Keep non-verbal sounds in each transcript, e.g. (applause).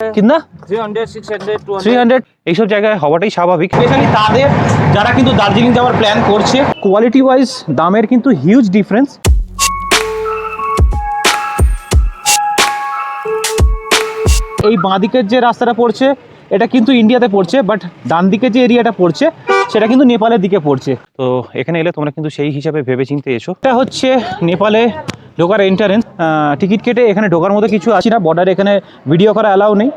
কিনা 300, 600, 200. Three hundred এইসব জায়গায় হওয়াটাই স্বাভাবিক। স্পেশালি তাদের যারা কিন্তু দার্জিলিং যাওয়ার প্ল্যান করছে। কোয়ালিটি ওয়াইজ দামের কিন্তু হিউজ ডিফারেন্স এই বাঁদিকের যে রাস্তাটা পড়ছে এটা কিন্তু ইন্ডিয়াতে পড়ছে বাট ডান দিকে যে এরিয়াটা পড়ছে সেটা কিন্তু নেপালের দিকে পড়ছে। তো এখানে এলে তোমরা কিন্তু সেই হিসাবে ভেবে চিনতে এসো। এটা হচ্ছে নেপালে ঢোকার এন্টারেন্স টিকিট কেটে এখানে ঢোকার মতো কিছু আছে না বর্ডারে এখানে ভিডিও করা অ্যালাউ নেই।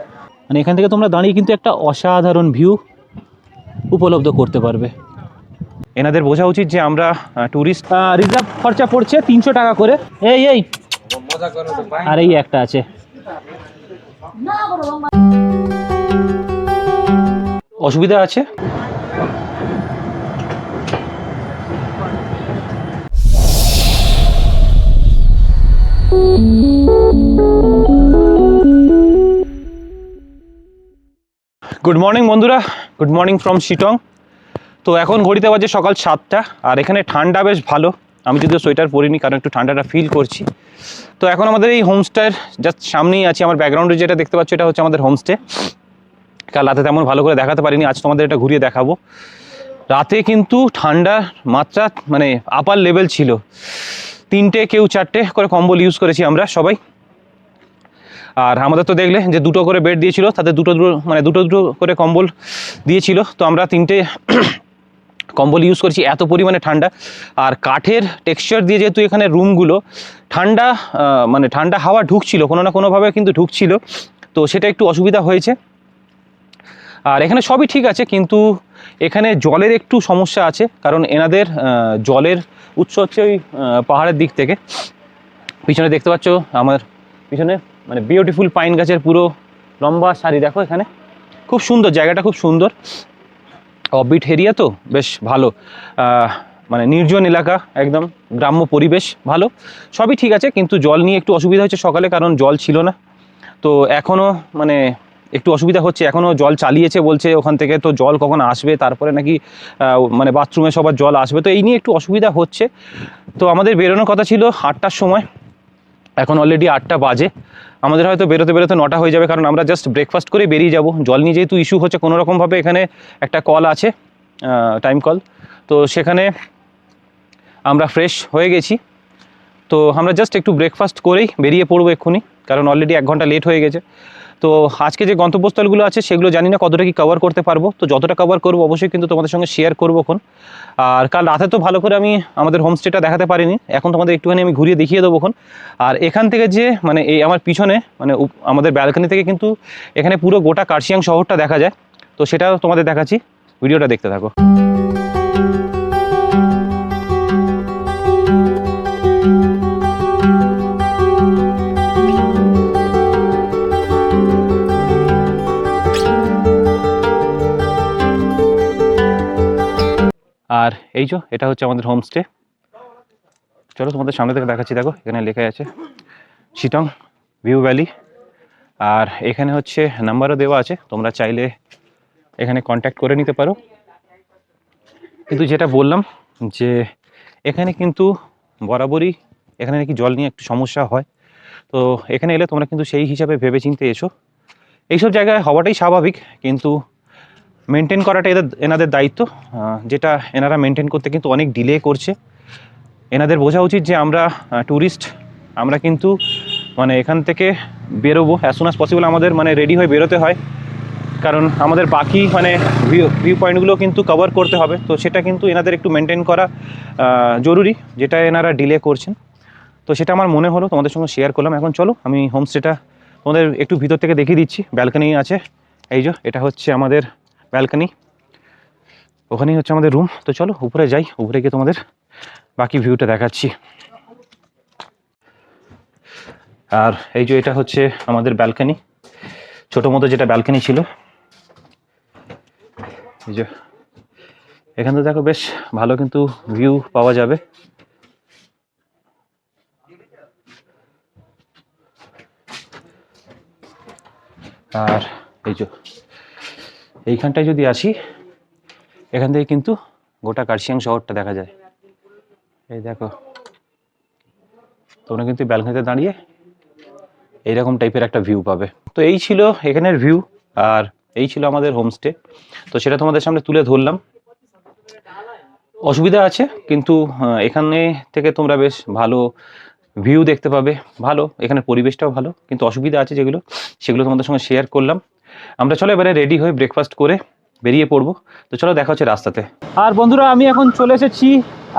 মানে এখান থেকে তোমরা দাঁড়িয়ে কিন্তু একটা অসাধারণ ভিউ উপলব্ধ করতে পারবে। এনাদের বোঝা উচিত যে আমরা ট্যুরিস্ট রিজার্ভ খরচা পড়ছে তিনশো টাকা করে। এই এই। আর এই একটা আছে। অসুবিধা আছে? গুড মর্নিং বন্ধুরা। গুড মর্নিং ফ্রম শিটং তো এখন ঘড়িতে বাজে সকাল সাতটা, আর এখানে ঠান্ডা বেশ ভালো। আমি যদিও সোয়েটার পরিনি, কারণ একটু ঠান্ডাটা ফিল করছি। তো এখন আমাদের এই হোমস্টের জাস্ট সামনেই আছে, আমার ব্যাকগ্রাউন্ডে যেটা দেখতে পাচ্ছ, এটা হচ্ছে আমাদের হোমস্টে কাল রাতে তেমন ভালো করে দেখাতে পারিনি, আজ তোমাদের এটা ঘুরিয়ে দেখাবো। রাতে কিন্তু ঠান্ডার মাত্রা মানে আপার লেভেল ছিল। তিনটে কেউ চারটে করে কম্বল ইউজ করেছি আমরা সবাই। আর আমাদের তো দেখলে যে দুটো করে বেড দিয়েছিল, তাতে দুটো দুটো মানে দুটো দুটো করে কম্বল দিয়েছিল। তো আমরা তিনটে (coughs) কম্বল ইউজ করেছি, এত পরিমাণে ঠান্ডা। আর কাঠের টেক্সচার দিয়ে যেহেতু এখানে রুমগুলো ঠান্ডা মানে ঠান্ডা হাওয়া ঢুকছিল, কোনো না কোনোভাবে কিন্তু ঢুকছিল। তো সেটা একটু অসুবিধা হয়েছে। আর এখানে সবই ঠিক আছে, কিন্তু এখানে জলের একটু সমস্যা আছে, কারণ এনাদের জলের উৎস হচ্ছে ওই পাহাড়ের দিক থেকে। পিছনে দেখতে পাচ্ছ আমার পিছনে মানে বিউটিফুল পাইন গাছের পুরো লম্বা সারি, দেখো এখানে। খুব সুন্দর, জায়গাটা খুব সুন্দর। অবিট এরিয়া তো, বেশ ভালো। মানে নির্জন এলাকা, একদম গ্রাম্য পরিবেশ, ভালো। সবই ঠিক আছে, কিন্তু জল নিয়ে একটু অসুবিধা হচ্ছে সকালে, কারণ জল ছিল না। তো এখনও মানে একটু অসুবিধা হচ্ছে। এখনও জল চালিয়েছে বলছে ওখান থেকে। তো জল কখন আসবে? তারপরে নাকি মানে বাথরুমে সবার জল আসবে। তো এই নিয়ে একটু অসুবিধা হচ্ছে। তো আমাদের বেরোনোর কথা ছিল আটটার সময়। এখন অলরেডি আটটা বাজে। আমাদের হয়তো বেরোতে বেরোতে নটা হয়ে যাবে কারণ আমরা জাস্ট ব্রেকফাস্ট করে বেরিয়ে যাব। জল নিয়ে যেহেতু ইস্যু হচ্ছে কোনো রকমভাবে এখানে একটা কল আছে টাইম কল তো সেখানে আমরা ফ্রেশ হয়ে গেছি। তো আমরা জাস্ট একটু ব্রেকফাস্ট করেই বেরিয়ে পড়ব এক্ষুনি। কারণ অলরেডি এক ঘণ্টা লেট হয়ে গেছে। তো আজকে যে গন্তব্যস্থলগুলো আছে, সেগুলো জানি না কতটা কি কভার করতে পারব। তো যতটা কভার করব, অবশ্যই কিন্তু তোমাদের সঙ্গে শেয়ার করব এখন। আর কাল রাতে তো ভালো করে আমি আমাদের হোমস্টেটা দেখাতে পারিনি। এখন তোমাদের একটুখানি আমি ঘুরিয়ে দেখিয়ে দেবো এখন। আর এখান থেকে যে মানে এই আমার পিছনে মানে আমাদের ব্যালকনি থেকে কিন্তু এখানে পুরো গোটা কার্শিয়াং শহরটা দেখা যায়। তো সেটাও তোমাদের দেখাচ্ছি। ভিডিওটা দেখতে থাকো। আর এই যে, এটা হচ্ছে আমাদের হোমস্টে চলো তোমাদের সামনে থেকে দেখাচ্ছি, দেখো, এখানে লেখা আছে শিটং ভিউ ভ্যালি আর এখানে হচ্ছে নাম্বারও দেওয়া আছে, তোমরা চাইলে এখানে কন্ট্যাক্ট করে নিতে পারো। কিন্তু যেটা বললাম যে, এখানে কিন্তু বরাবরই, এখানে নাকি জল নিয়ে একটু সমস্যা হয়। তো এখানে এলে তোমরা কিন্তু সেই হিসাবে ভেবে চিনতে এসো। এইসব জায়গায় হওয়াটাই স্বাভাবিক, কিন্তু মেনটেন করাটা এদের, এনাদের দায়িত্ব যেটা এনারা মেনটেন করতে কিন্তু অনেক ডিলে করছে। এনাদের বোঝা উচিত যে আমরা ট্যুরিস্ট আমরা কিন্তু মানে এখান থেকে বেরোবো অ্যাজ সুন অ্যাজ পসিবল আমাদের মানে রেডি হয়ে বেরোতে হয়। কারণ আমাদের বাকি মানে ভিউ ভিউ পয়েন্টগুলো কিন্তু কভার করতে হবে। তো সেটা কিন্তু এনাদের একটু মেনটেন করা জরুরি, যেটা এনারা ডিলে করছেন। তো সেটা আমার মনে হলো, তোমাদের সঙ্গে শেয়ার করলাম। এখন চলো, আমি হোমস্টেটা তোমাদের একটু ভিতর থেকে দেখিয়ে দিচ্ছি। ব্যালকনি আছে। এই যে, এটা হচ্ছে আমাদের ব্যালকনি ওখানেই হচ্ছে আমাদের রুম তো চলো, উপরে যাই। উপরে গিয়ে তোমাদের বাকি ভিউটা দেখাচ্ছি। আর এই যে এটা হচ্ছে আমাদের ব্যালকনি ছোট মতো যেটা ব্যালকনি ছিল। এই যে, এখান থেকে দেখো বেশ ভালো কিন্তু ভিউ পাওয়া যাবে। আর এই যে এইখানটায় যদি আসি, এখান থেকে কিন্তু গোটা কার্শিয়াং শহরটা দেখা যায়। এই দেখো, তোমরা কিন্তু ব্যালকনিতে দাঁড়িয়ে এইরকম টাইপের একটা ভিউ পাবে। তো এই ছিল এখানের ভিউ আর এই ছিল আমাদের হোমস্টে তো সেটা তোমাদের সামনে তুলে ধরলাম। অসুবিধা আছে, কিন্তু এখানে থেকে তোমরা বেশ ভালো ভিউ দেখতে পাবে। ভালো এখানে পরিবেশটাও ভালো, কিন্তু অসুবিধা আছে যেগুলো, সেগুলো তোমাদের সঙ্গে শেয়ার করলাম। আমরা চলো এবারে রেডি হয়ে ব্রেকফাস্ট করে বেরিয়ে পড়ব। তো চলো দেখা হচ্ছে রাস্তাতে। আর বন্ধুরা, আমি এখন চলে এসেছি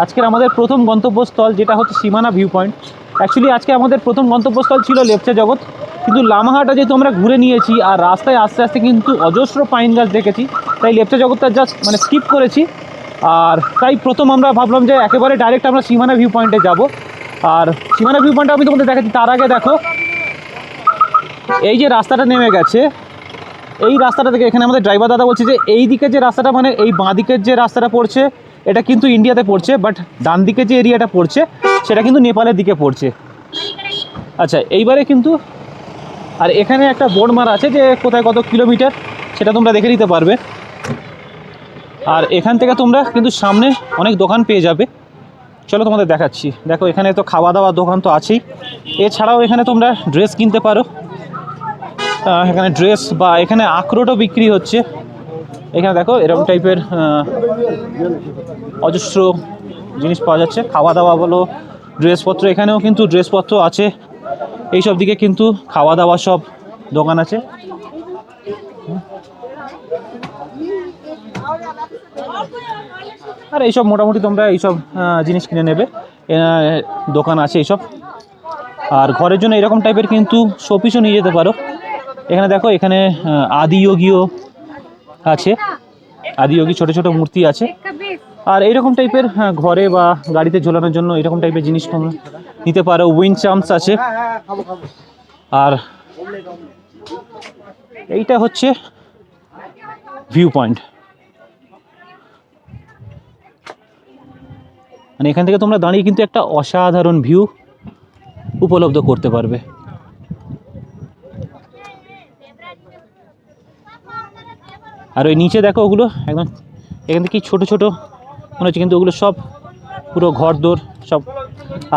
আজকের আমাদের প্রথম গন্তব্যস্থল, যেটা হচ্ছে সীমানা ভিউ পয়েন্ট অ্যাকচুয়ালি আজকে আমাদের প্রথম গন্তব্যস্থল ছিল লেপচা জগৎ। কিন্তু লামাহাটা যেহেতু আমরা ঘুরে নিয়েছি, আর রাস্তায় আস্তে আস্তে কিন্তু অজস্র পাইন গাছ দেখেছি, তাই লেপচা জগৎটা জাস্ট মানে স্কিপ করেছি। আর তাই প্রথম আমরা ভাবলাম যে একেবারে ডাইরেক্ট আমরা সীমানা ভিউ পয়েন্টে যাব। আর সীমানা ভিউ পয়েন্টটা আমি তোমাদের দেখাচ্ছি, তার আগে দেখো, এই যে রাস্তাটা নেমে গেছে এই রাস্তাটা থেকে এখানে আমাদের ড্রাইভার দাদা বলছে যে এই দিকে যে রাস্তাটা মানে এই বাঁ দিকের যে রাস্তাটা পড়ছে, এটা কিন্তু ইন্ডিয়াতে পড়ছে বাট ডান দিকে যে এরিয়াটা পড়ছে, সেটা কিন্তু নেপালের দিকে পড়ছে। আচ্ছা এইবারে কিন্তু, আর এখানে একটা বোর্ড মারা আছে যে কোথায় কত কিলোমিটার, সেটা তোমরা দেখে নিতে পারবে। আর এখান থেকে তোমরা কিন্তু সামনে অনেক দোকান পেয়ে যাবে। চলো তোমাদের দেখাচ্ছি। দেখো, এখানে তো খাওয়া দাওয়ার দোকান তো আছেই। এছাড়াও এখানে তোমরা ড্রেস কিনতে পারো। এখানে ড্রেস বা এখানে আখরোটও বিক্রি হচ্ছে। এখানে দেখো, এরকম টাইপের অজস্র জিনিস পাওয়া যাচ্ছে। খাওয়া দাওয়া বলো, ড্রেসপত্র, এখানেও কিন্তু ড্রেসপত্র আছে। এইসব দিকে কিন্তু খাওয়া দাওয়া সব দোকান আছে। আর এইসব মোটামুটি তোমরা এইসব জিনিস কিনে নেবে। দোকান আছে এইসব। আর ঘরের জন্য এরকম টাইপের কিন্তু শোপিসও নিয়ে যেতে পারো। এখানে দেখো এখানে আদিযোগীও আছে। আদিযোগী ছোট ছোট মূর্তি আছে। আর এইরকম টাইপের হ্যাঁ, ঘরে বা গাড়িতে ঝোলানোর জন্য এরকম টাইপের জিনিস তোমরা নিতে পারো। উইন্ড চাম্পস আছে। আর এইটা হচ্ছে ভিউ পয়েন্ট। মানে এখান থেকে তোমরা দাঁড়িয়ে কিন্তু একটা অসাধারণ ভিউ উপলব্ধ করতে পারবে। আর ওই নিচে দেখো ওগুলো, একদম এখান থেকে ছোট ছোট মনে হচ্ছে কিন্তু ওগুলো সব পুরো ঘরদোর সব।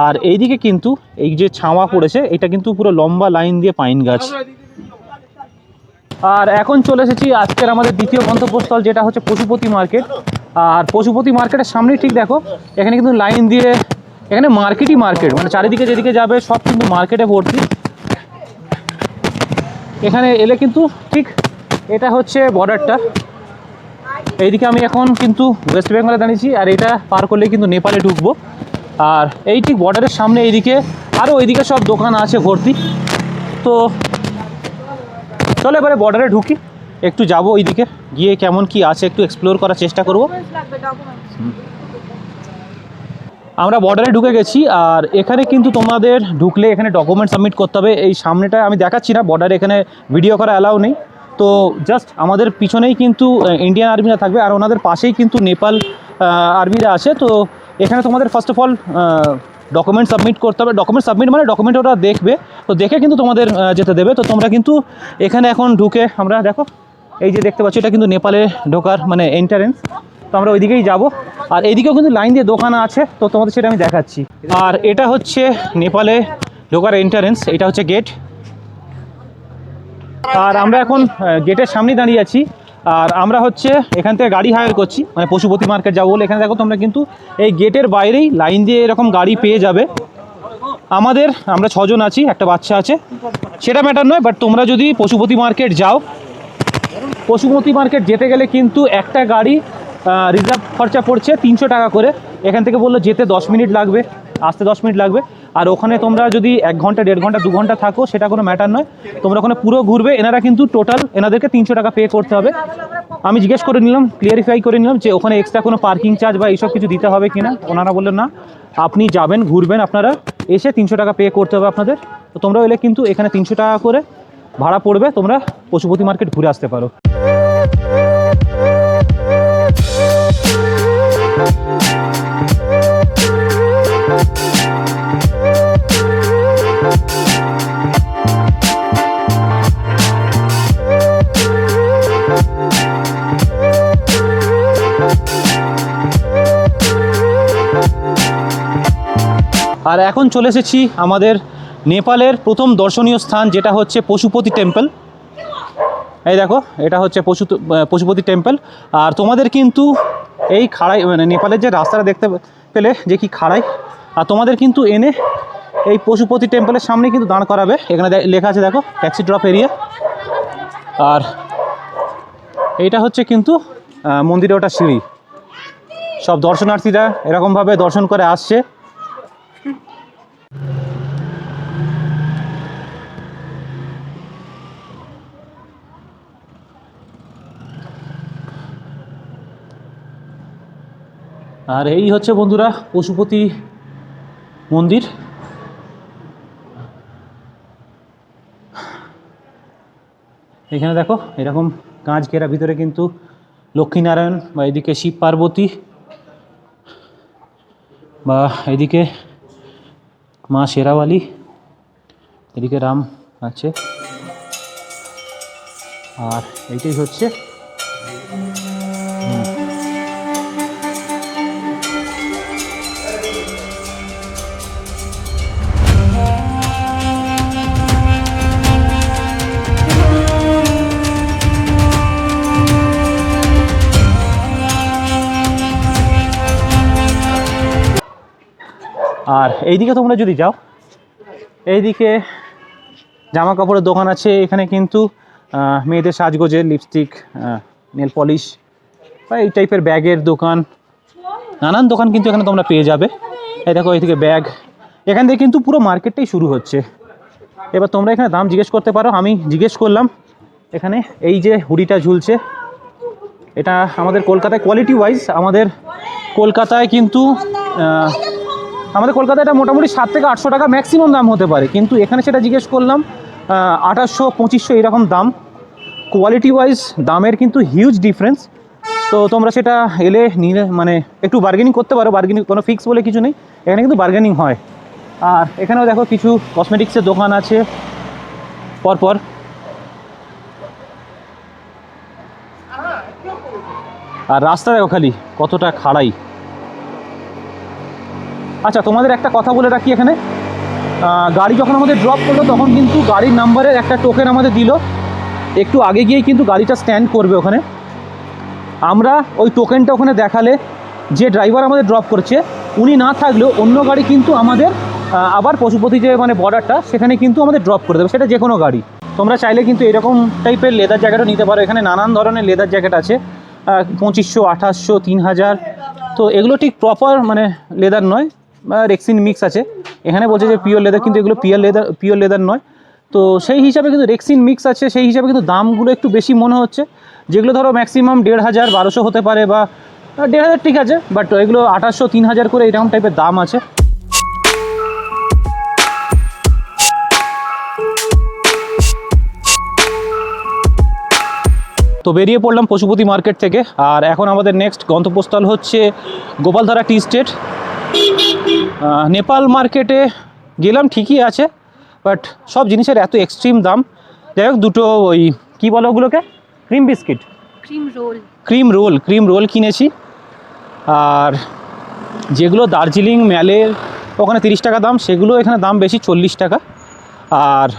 আর এইদিকে কিন্তু এই যে ছাওয়া পড়েছে, এটা কিন্তু পুরো লম্বা লাইন দিয়ে পাইন গাছ। আর এখন চলে এসেছি আজকের আমাদের দ্বিতীয় গন্তব্যস্থল, যেটা হচ্ছে পশুপতি মার্কেট। আর পশুপতি মার্কেটের সামনেই ঠিক দেখো, এখানে কিন্তু লাইন দিয়ে, এখানে মার্কেটই মার্কেট মানে চারিদিকে যেদিকে যাবে সব কিন্তু মার্কেটে ভর্তি। এখানে এলে কিন্তু ঠিক এটা হচ্ছে বর্ডারটা এইদিকে আমি এখন কিন্তু ওয়েস্ট বেঙ্গলে দাঁড়িয়েছি, আর এটা পার করলে কিন্তু নেপালে ঢুকবো। আর এই ঠিক বর্ডারের সামনে এইদিকে আরও ওইদিকে সব দোকান আছে ভর্তি। তো চলো এবারে বর্ডারে ঢুকি, একটু যাব ওইদিকে গিয়ে কেমন কি আছে একটু এক্সপ্লোর করার চেষ্টা করব। আমরা বর্ডারে ঢুকে গেছি, আর এখানে কিন্তু তোমাদের ঢুকলে এখানে ডকুমেন্ট সাবমিট করতে হবে। এই সামনেটা আমি দেখাচ্ছি না বর্ডারে এখানে ভিডিও করা অ্যালাউ নেই। তো জাস্ট আমাদের পিছনেই কিন্তু ইন্ডিয়ান আর্মিরা থাকবে, আর ওনাদের পাশেই কিন্তু নেপাল আর্মিরা আছে। তো এখানে তোমাদের first of all document submit করতে হবে। ডকুমেন্ট সাবমিট মানে ডকুমেন্ট ওরা দেখবে। তো দেখে কিন্তু তোমাদের যেতে দেবে। তো তোমরা কিন্তু এখানে এখন ঢুকে আমরা দেখো, এই যে দেখতে পাচ্ছি, এটা কিন্তু নেপালে ঢোকার মানে এন্টারেন্স তো আমরা ওইদিকেই যাব। আর এইদিকেও কিন্তু লাইন দিয়ে দোকান আছে। তো তোমাদের সেটা আমি দেখাচ্ছি। আর এটা হচ্ছে নেপালে ঢোকার এন্টারেন্স এটা হচ্ছে গেট আর আমরা এখন গেটের সামনে দাঁড়িয়ে আছি। আর আমরা হচ্ছে এখান থেকে গাড়ি হায়ার করছি মানে পশুপতি মার্কেট যাব বলে। এখানে দেখো তোমরা কিন্তু এই গেটের বাইরেই লাইন দিয়ে এরকম গাড়ি পেয়ে যাবে। আমাদের, আমরা ছজন আছি, একটা বাচ্চা আছে। সেটা ম্যাটার নয় বাট তোমরা যদি পশুপতি মার্কেট যাও, পশুপতি মার্কেট যেতে গেলে কিন্তু একটা গাড়ি রিজার্ভ খরচা পড়ছে তিনশো টাকা করে। এখান থেকে বলল যেতে দশ মিনিট লাগবে। আসতে দশ মিনিট লাগবে। আর ওখানে তোমরা যদি এক ঘণ্টা, দেড় ঘণ্টা, দু ঘণ্টা থাকো, সেটা কোনো ম্যাটার নয়। তোমরা ওখানে পুরো ঘুরবে। এনারা কিন্তু টোটাল এনাদেরকে তিনশো টাকা পে করতে হবে। আমি জিজ্ঞেস করে নিলাম ক্লিয়ারিফাই করে নিলাম যে ওখানে এক্সট্রা কোনো পার্কিং চার্জ বা এইসব কিছু দিতে হবে কিনা। ওনারা বললেন, না, আপনি যাবেন, ঘুরবেন আপনারা। এসে তিনশো টাকা পে করতে হবে আপনাদের। তো তোমরা এলে কিন্তু এখানে তিনশো টাকা করে ভাড়া পড়বে। তোমরা পশুপতি মার্কেট ঘুরে আসতে পারো। আর এখন চলে এসেছি আমাদের নেপালের প্রথম দর্শনীয় স্থান, যেটা হচ্ছে পশুপতি টেম্পল। এই দেখো, এটা হচ্ছে পশু পশুপতি টেম্পল। আর তোমাদের কিন্তু এই খাড়াই মানে নেপালের যে রাস্তাটা দেখতে পেলে যে কি খাড়াই, আর তোমাদের কিন্তু এনে এই পশুপতি টেম্পলের সামনে কিন্তু দাঁড় করাবে। এখানে লেখা আছে, দেখো, ট্যাক্সি ড্রপ এরিয়া। আর এইটা হচ্ছে কিন্তু মন্দিরে ওটা সিঁড়ি। সব দর্শনার্থীরা এরকমভাবে দর্শন করে আসছে। আর এই হচ্ছে বন্ধুরা পশুপতি মন্দির। এখানে দেখো এরকম কাঁচ ঘেরা ভিতরে কিন্তু লক্ষ্মীনারায়ণ বা এদিকে শিব পার্বতী বা এদিকে মা শেরাওয়ালি এদিকে রাম আছে। আর এইটাই হচ্ছে আর এইদিকে তোমরা যদি যাও, এইদিকে জামা কাপড়ের দোকান আছে। এখানে কিন্তু মেয়েদের সাজগোজের লিপস্টিক নেল পলিশ বা এই টাইপের ব্যাগের দোকান। নানান দোকান কিন্তু এখানে তোমরা পেয়ে যাবে। এই দেখো এইদিকে ব্যাগ। এখান থেকে কিন্তু পুরো মার্কেটটাই শুরু হচ্ছে। এবার তোমরা এখানে দাম জিজ্ঞেস করতে পারো, আমি জিজ্ঞেস করলাম। এখানে এই যে হুডিটা ঝুলছে, এটা আমাদের কলকাতায় কোয়ালিটি ওয়াইজ আমাদের কলকাতায় কিন্তু আমাদের কলকাতায় এটা মোটামুটি সাত থেকে আটশো টাকা ম্যাক্সিমাম দাম হতে পারে। কিন্তু এখানে সেটা জিজ্ঞেস করলাম আঠাশশো পঁচিশশো এরকম দাম। কোয়ালিটি ওয়াইজ দামের কিন্তু হিউজ ডিফারেন্স তো তোমরা সেটা এলে নিলে মানে একটু বার্গেনিং করতে পারো বার্গেনিং কোনো ফিক্স বলে কিছু নেই। এখানে কিন্তু বার্গেনিং হয়। আর এখানেও দেখো কিছু কসমেটিক্সের দোকান আছে। পরপর। আর রাস্তা দেখো খালি, কতটা খাড়াই। আচ্ছা তোমাদের একটা কথা বলে রাখি এখানে। গাড়ি যখন আমাদের ড্রপ করল, তখন কিন্তু গাড়ির নাম্বারের একটা টোকেন আমাদের দিল। একটু আগে গিয়েই কিন্তু গাড়িটা স্ট্যান্ড করবে ওখানে। আমরা ওই টোকেনটা ওখানে দেখালে যে ড্রাইভার আমাদের ড্রপ করছে, উনি না থাকলেও অন্য গাড়ি কিন্তু আমাদের আবার পশুপতি যে মানে বর্ডারটা সেখানে কিন্তু আমাদের ড্রপ করে দেবে। সেটা যে কোনো গাড়ি। তোমরা চাইলে কিন্তু এরকম টাইপের লেদার জ্যাকেটও নিতে পারো। এখানে নানান ধরনের লেদার জ্যাকেট আছে। পঁচিশশো, আঠাশশো, তিন হাজার। তো এগুলো ঠিক প্রপার মানে লেদার নয়। রেক্সিন মিক্স আছে। এখানে বলছে যে পিওর লেদার কিন্তু এগুলো পিওর লেদার পিওর লেদার নয়। তো সেই হিসাবে কিন্তু রেক্সিন মিক্স আছে, সেই হিসাবে কিন্তু দামগুলো একটু বেশি মনে হচ্ছে। যেগুলো ধরো ম্যাক্সিমাম দেড় হাজার, বারোশো হতে পারে বা দেড় হাজার ঠিক আছে বাট এগুলো আঠাশশো তিন হাজার করে এরকম টাইপের দাম আছে। তো বেরিয়ে পড়লাম পশুপতি মার্কেট থেকে, আর এখন আমাদের নেক্সট গন্তব্যস্থল হচ্ছে গোপালধারা টি স্টেট। নেপাল মার্কেটে গেলাম ঠিকই আছে বাট সব জিনিসের এত এক্সট্রিম দাম। যাই হোক দুটো ওই কী বলো ওগুলোকে? Cream biscuit. Cream roll. Cream roll cream roll কিনেছি। আর যেগুলো দার্জিলিং ম্যালের ওখানে তিরিশ টাকা দাম সেগুলো এখানে দাম বেশি চল্লিশ টাকা। আর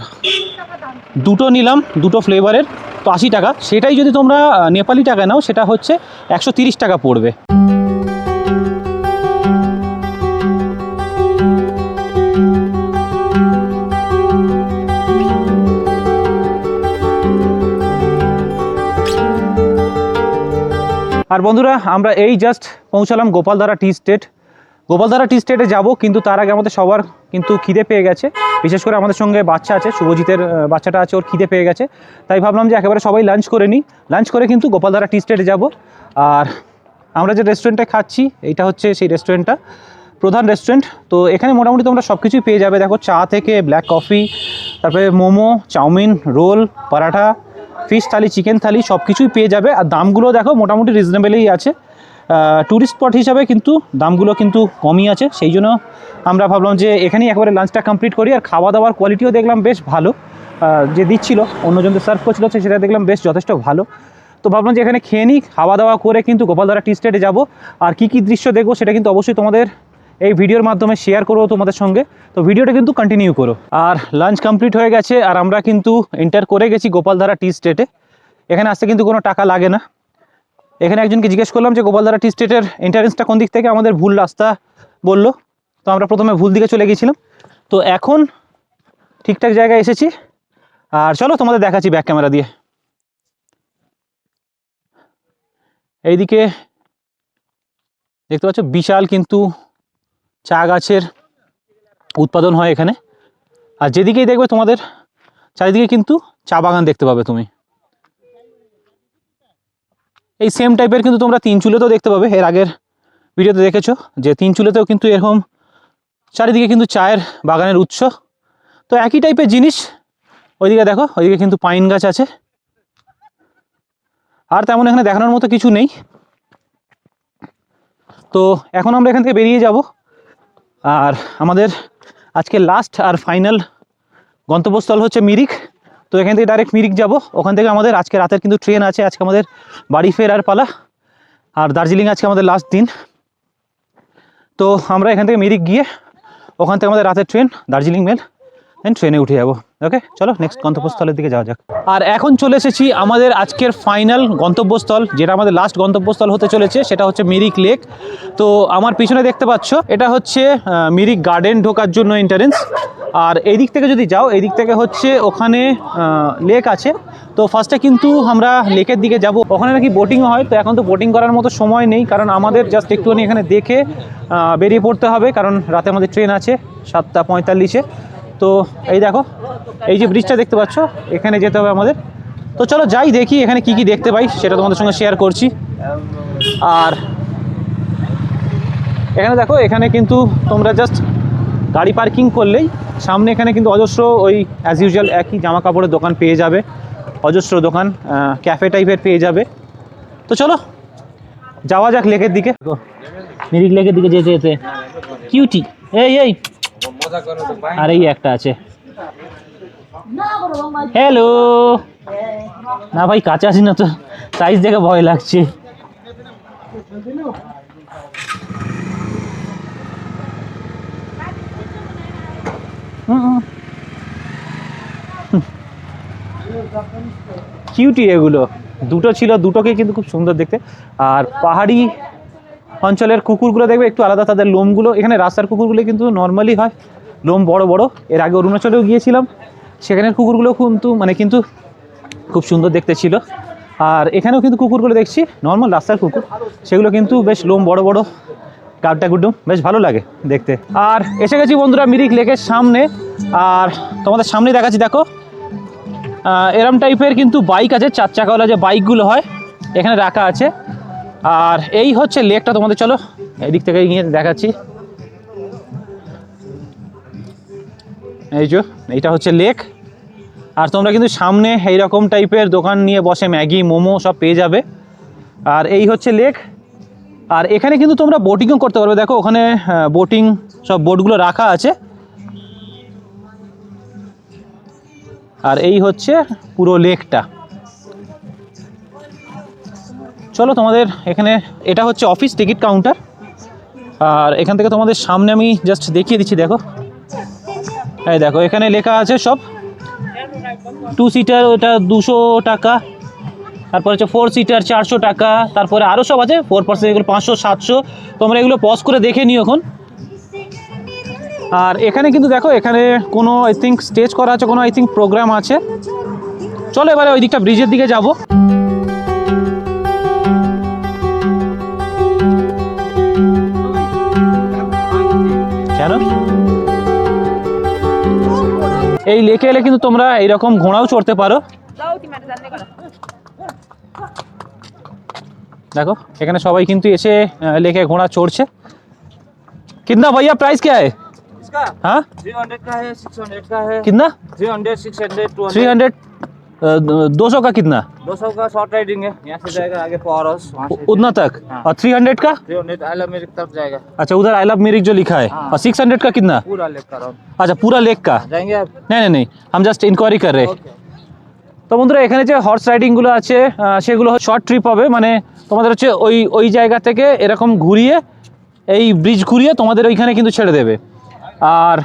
দুটো নিলাম দুটো ফ্লেভারের তো আশি টাকা। সেটাই যদি তোমরা নেপালি টাকা নাও সেটা হচ্ছে একশো তিরিশ টাকা পড়বে। আর বন্ধুরা, আমরা এই জাস্ট পৌঁছালাম Gopaldhara tea estate. Gopaldhara tea স্টেটে যাব, কিন্তু তার আগে আমাদের সবার কিন্তু খিদে পেয়ে গেছে। বিশেষ করে আমাদের সঙ্গে বাচ্চা আছে, শুভজিতের বাচ্চাটা আছে, ওর খিদে পেয়ে গেছে। তাই ভাবলাম যে একেবারে সবাই লাঞ্চ করে নিই। লাঞ্চ করে কিন্তু গোপালধারা টি স্টেটে যাব। আর আমরা যে রেস্টুরেন্টে খাচ্ছি, এইটা হচ্ছে সেই রেস্টুরেন্টটা প্রধান রেস্টুরেন্ট তো এখানে মোটামুটি তোমরা সব কিছুই পেয়ে যাবে। দেখো চা থেকে ব্ল্যাক কফি তারপরে momo, chowmein, roll, paratha fish thali, chicken thali সব কিছুই পেয়ে যাবে। আর দামগুলো দেখো মোটামুটি রিজনেবলই আছে। ট্যুরিস্ট স্পট হিসাবে কিন্তু দামগুলো কিন্তু কমই আছে। সেই জন্য আমরা ভাবলাম যে এখানেই একবারে লাঞ্চটা কমপ্লিট করি আর খাওয়া দাওয়ার কোয়ালিটিও দেখলাম বেশ ভালো। যে দিচ্ছিল, অন্যজনদের সার্ভ করছিল সেটা দেখলাম বেশ যথেষ্ট ভালো। তো ভাবলাম যে এখানে খেয়ে নিই খাওয়া দাওয়া করে কিন্তু গোপালধারা টি স্টেটে যাব। আর কী কী দৃশ্য দেখব সেটা কিন্তু অবশ্যই তোমাদের এই ভিডিওর মাধ্যমে শেয়ার করব তোমাদের সঙ্গে। তো ভিডিওটা কিন্তু কন্টিনিউ করো। আর লাঞ্চ কমপ্লিট হয়ে গেছে, আর আমরা কিন্তু এন্টার করে গেছি গোপালধারা টি স্টেটে এখানে আসতে কিন্তু কোনো টাকা লাগে না। এখানে একজনকে জিজ্ঞেস করলাম যে, গোপালধারা টি স্টেটের এন্ট্রান্সটা কোন দিক থেকে? আমাদের ভুল রাস্তা, বলল। তো আমরা প্রথমে ভুল দিকে চলে গেছিলাম। তো এখন ঠিকঠাক জায়গায় এসেছি। আর চলো তোমাদের দেখাচ্ছি ব্যাক ক্যামেরা দিয়ে। এইদিকে দেখতে পাচ্ছ বিশাল কিন্তু চা গাছের উৎপাদন হয় এখানে। আর যেদিকেই দেখবে তোমাদের, চারিদিকে কিন্তু চা বাগান দেখতে পাবে তুমি। এই সেম টাইপের কিন্তু তোমরা তিন চুলেতেও দেখতে পাবে। এর আগের ভিডিওতে দেখেছ যে তিন চুলেতেও কিন্তু এরকম চারিদিকে কিন্তু চায়ের বাগানের উৎস। তো একই টাইপের জিনিস, ওইদিকে দেখো, ওইদিকে কিন্তু পাইন গাছ আছে। আর তেমন এখানে দেখানোর মতো কিছু নেই। তো এখন আমরা এখান থেকে বেরিয়ে যাব। আর আমাদের আজকে লাস্ট আর ফাইনাল গন্তব্যস্থল হচ্ছে মিরিক। তো এখান থেকে ডাইরেক্ট মিরিক যাব। ওখান থেকে আমাদের আজকে রাতের কিন্তু ট্রেন আছে, আজকে আমাদের বাড়ি ফেরার পালা। আর দার্জিলিং আজকে আমাদের লাস্ট দিন। তো আমরা এখান থেকে মিরিক গিয়ে ওখান থেকে আমাদের রাতের ট্রেন দার্জিলিং মেল দেন ট্রেনে উঠে যাব ওকে চলো নেক্সট গন্তব্যস্থলের দিকে যাওয়া যাক। আর এখন চলে এসেছি আমাদের আজকের ফাইনাল গন্তব্যস্থল, যেটা আমাদের লাস্ট গন্তব্যস্থল হতে চলেছে, সেটা হচ্ছে মিরিক লেক তো আমার পিছনে দেখতে পাচ্ছ, এটা হচ্ছে মিরিক গার্ডেন ঢোকার জন্য এন্টারেন্স আর এই দিক থেকে যদি যাও এই দিক থেকে হচ্ছে ওখানে লেক আছে। তো ফার্স্টে কিন্তু আমরা লেকের দিকে যাব। ওখানে নাকি বোটিং হয়, তো এখন তো বোটিং করার মতো সময় নেই, কারণ আমাদের জাস্ট একটুখানি এখানে দেখে বেরিয়ে পড়তে হবে, কারণ রাতে আমাদের ট্রেন আছে সাতটা পঁয়তাল্লিশে। তো এই দেখো, এই যে ব্রিজটা দেখতে পাচ্ছ, এখানে যেতে হবে আমাদের। তো চলো যাই দেখি এখানে কি কি দেখতে পাই, সেটা তোমাদের সঙ্গে শেয়ার করছি। আর এখানে দেখো, এখানে কিন্তু তোমরা জাস্ট গাড়ি পার্কিং করলেই সামনে এখানে কিন্তু অজস্র ওই অ্যাজ ইউজুয়াল একই জামা কাপড়ের দোকান পেয়ে যাবে। অজস্র দোকান ক্যাফে টাইপের পেয়ে যাবে। তো চলো, যাওয়া যাক লেকের দিকে। মিরিক লেকের দিকে যেতে যেতে। কিউটি এই এই। আর এই একটা আছে। হ্যালো না ভাই, কাছে আসি না তো। সাইজ দেখে ভয় লাগছে। কিউটি এগুলো। দুটো ছিল, দুটোকে কিন্তু খুব সুন্দর দেখতে। আর পাহাড়ি অঞ্চলের কুকুরগুলো দেখবে, একটু আলাদা তাদের লোমগুলো। এখানে রাস্তার কুকুরগুলো কিন্তু নর্মালি হয়। লোম বড় বড়। এর আগে অরুণাচলেও গিয়েছিলাম। সেখানের কুকুরগুলো কিন্তু মানে কিন্তু খুব সুন্দর দেখতে ছিল। আর এখানেও কিন্তু কুকুরগুলো দেখছি নর্মাল রাস্তার কুকুর। সেগুলো কিন্তু বেশ লোম, বড় বড়। গাড্ডা গুড্ডুম বেশ ভালো লাগে দেখতে। আর এসে গেছি বন্ধুরা মিরিক লেকের সামনে। আর তোমাদের সামনে দেখাচ্ছি, দেখো। এরম টাইপের কিন্তু বাইক আছে, চার চাকাওয়ালা যে বাইকগুলো হয়, এখানে রাখা আছে। আর এই হচ্ছে লেকটা, তোমাদের চলো, এদিক থেকে গিয়ে দেখাচ্ছি। এই যে, এইটা হচ্ছে লেক। আর তোমরা কিন্তু সামনে এইরকম টাইপের দোকান নিয়ে বসে ম্যাগি, মোমো সব পেয়ে যাবে। আর এই হচ্ছে লেক। আর এখানে কিন্তু তোমরা বোটিংও করতে পারবে। দেখো, ওখানে বোটিং সব বোটগুলো রাখা আছে। আর এই হচ্ছে পুরো লেকটা। চলো তোমাদের এখানে, এটা হচ্ছে অফিস টিকিট কাউন্টার আর এখান থেকে তোমাদের সামনে আমি জাস্ট দেখিয়ে দিচ্ছি, দেখো। এই দেখো, এখানে লেখা আছে সব। টু সিটার ওটা দুশো টাকা। তারপর হচ্ছে ফোর সিটার চারশো টাকা। তারপরে আরও সব আছে ফোর পার্সেন্ট এগুলো পাঁচশো, সাতশো। তোমরা এগুলো পজ করে দেখে নিও এখন। আর এখানে কিন্তু দেখো, এখানে কোনো আই থিঙ্ক স্টেজ করা আছে, কোনো আই থিঙ্ক প্রোগ্রাম আছে। চলো এবারে ওই দিকটা ব্রিজের দিকে যাব। কেন? এই লেকে এলে কিন্তু তোমরা এইরকম ঘোড়াও চড়তে পারো দেখো এখানে সবাই কিন্তু এসে আহ, লেকে ঘোড়া চড়ছে कितना भैया प्राइस क्या है इसका हाँ 300 का है 600 का है कितना 300 600 200 थ्री हंड्रेड दो सौ का कितना 200 का शॉर्ट राइडिंग है यहाँ से जाएगा आगे पावर हाउस वहाँ से उतना तक हाँ। और थ्री हंड्रेड का 300 आला मेरी तरफ जाएगा अच्छा उधर आई लव मिरिक जो लिखा है हाँ। और सिक्स हंड्रेड का कितना पूरा लेक का राउंड अच्छा पूरा लेक का जाएंगे आप नहीं नहीं नहीं हम जस्ट इंक्वायरी कर रहे हैं ओके তো বন্ধুরা এখানে যে হর্স রাইডিংগুলো আছে আহ, সেগুলো শর্ট ট্রিপ হবে মানে তোমাদের হচ্ছে ওই ওই জায়গা থেকে এরকম ঘুরিয়ে এই ব্রিজ ঘুরিয়ে তোমাদের ওইখানে কিন্তু ছেড়ে দেবে আর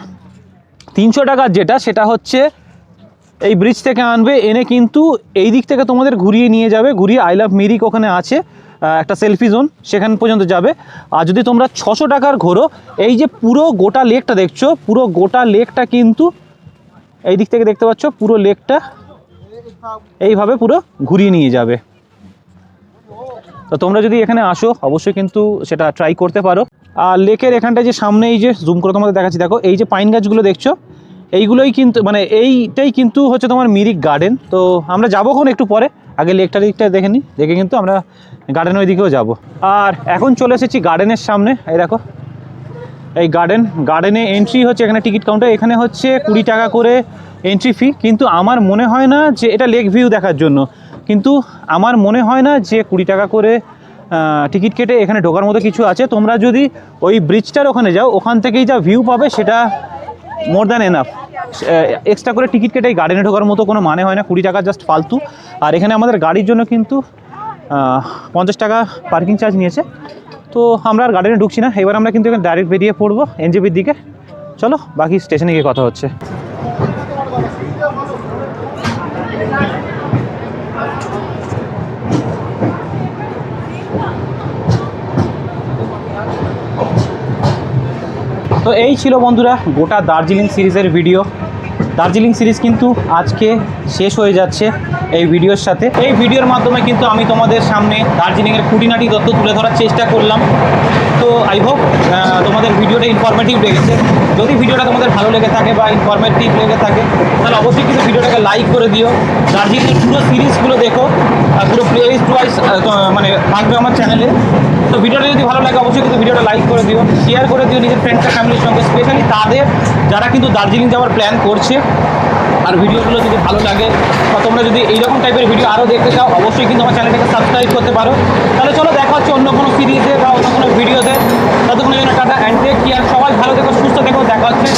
তিনশো টাকার যেটা সেটা হচ্ছে এই ব্রিজ থেকে আনবে, এনে কিন্তু এই দিক থেকে তোমাদের ঘুরিয়ে নিয়ে যাবে, ঘুরিয়ে আই লাভ মিরিক ওখানে আছে একটা সেলফি জোন সেখান পর্যন্ত যাবে। আর যদি তোমরা ছশো টাকার ঘোরো, এই যে পুরো গোটা লেকটা দেখছ, পুরো গোটা লেকটা কিন্তু এই দিক থেকে দেখতে পাচ্ছ, পুরো লেকটা এইভাবে পুরো ঘুরিয়ে নিয়ে যাবে। তো তোমরা যদি এখানে আসো, অবশ্যই কিন্তু সেটা ট্রাই করতে পারো। আর লেকের এখানটায় যে সামনে এই যে জুম করে তোমাদের দেখাচ্ছি, দেখো, এই যে পাইন গাছগুলো দেখছ এইগুলোই কিন্তু মানে এইটাই কিন্তু হচ্ছে তোমার মিরিক গার্ডেন তো আমরা যাব কোন একটু পরে। আগে লেকটার দিকটা দেখে নিই। দেখে কিন্তু আমরা গার্ডেন ওই দিকেও যাব। আর এখন চলে এসেছি গার্ডেনের সামনে। এই দেখো। এই গার্ডেন গার্ডেনে এন্ট্রি হচ্ছে এখানে টিকিট কাউন্টার এখানে হচ্ছে কুড়ি টাকা করে এন্ট্রি ফি কিন্তু আমার মনে হয় না যে এটা লেক ভিউ দেখার জন্য। কিন্তু আমার মনে হয় না যে কুড়ি টাকা করে টিকিট কেটে এখানে ঢোকার মতো কিছু আছে। তোমরা যদি ওই ব্রিজটার ওখানে যাও, ওখান থেকেই যা ভিউ পাবে সেটা মোর দ্যান এনাফ এক্সট্রা করে টিকিট কেটে গার্ডেনে ঢোকার মতো কোনো মানে হয় না, কুড়ি টাকা জাস্ট ফালতু। আর এখানে আমাদের গাড়ির জন্য কিন্তু পঞ্চাশ টাকা পার্কিং চার্জ নিয়েছে। তো আমরা আর গার্ডেনে ঢুকছি না, এবার আমরা কিন্তু এখানে ডাইরেক্ট বেরিয়ে পড়ব এনজেপির দিকে। চলো, বাকি স্টেশনে গিয়ে কথা হচ্ছে। তো এই ছিল বন্ধুরা গোটা দার্জিলিং সিরিজের ভিডিও। দার্জিলিং সিরিজ কিন্তু আজকে শেষ হয়ে যাচ্ছে এই ভিডিওর সাথে। এই ভিডিওর মাধ্যমে কিন্তু আমি তোমাদের সামনে দার্জিলিংয়ের খুঁটিনাটি তথ্য তুলে ধরার চেষ্টা করলাম। তো আই হোপ তোমাদের ভিডিওটা ইনফরমেটিভ লেগেছে। যদি ভিডিওটা তোমাদের ভালো লেগে থাকে বা ইনফরমেটিভ লেগে থাকে, তাহলে অবশ্যই কিন্তু ভিডিওটাকে লাইক করে দিও। দার্জিলিংয়ের পুরো সিরিজগুলো দেখো, আর পুরো প্লে লিস্ট ওয়াইজ মানে থাকবে আমার চ্যানেলে তো ভিডিওটা যদি ভালো লাগে, অবশ্যই কিন্তু ভিডিওটা লাইক করে দিও শেয়ার করে দিও নিজের ফ্রেন্ডস আর ফ্যামিলির সঙ্গে স্পেশালি তাদের যারা কিন্তু দার্জিলিং যাওয়ার প্ল্যান করছে। আর ভিডিওগুলো যদি ভালো লাগে, বা তোমরা যদি এইরকম টাইপের ভিডিও আরও দেখতে চাও, অবশ্যই কিন্তু আমার চ্যানেলটাকে সাবস্ক্রাইব করতে পারো। তাহলে চলো দেখা হচ্ছে অন্য কোনো সিরিজে বা অন্য কোনো ভিডিওতে ততক্ষণের জন্য টাটা অ্যান্ড টেক কেয়ার সবাই ভালো থেকো, সুস্থ থেকো, দেখা হচ্ছে।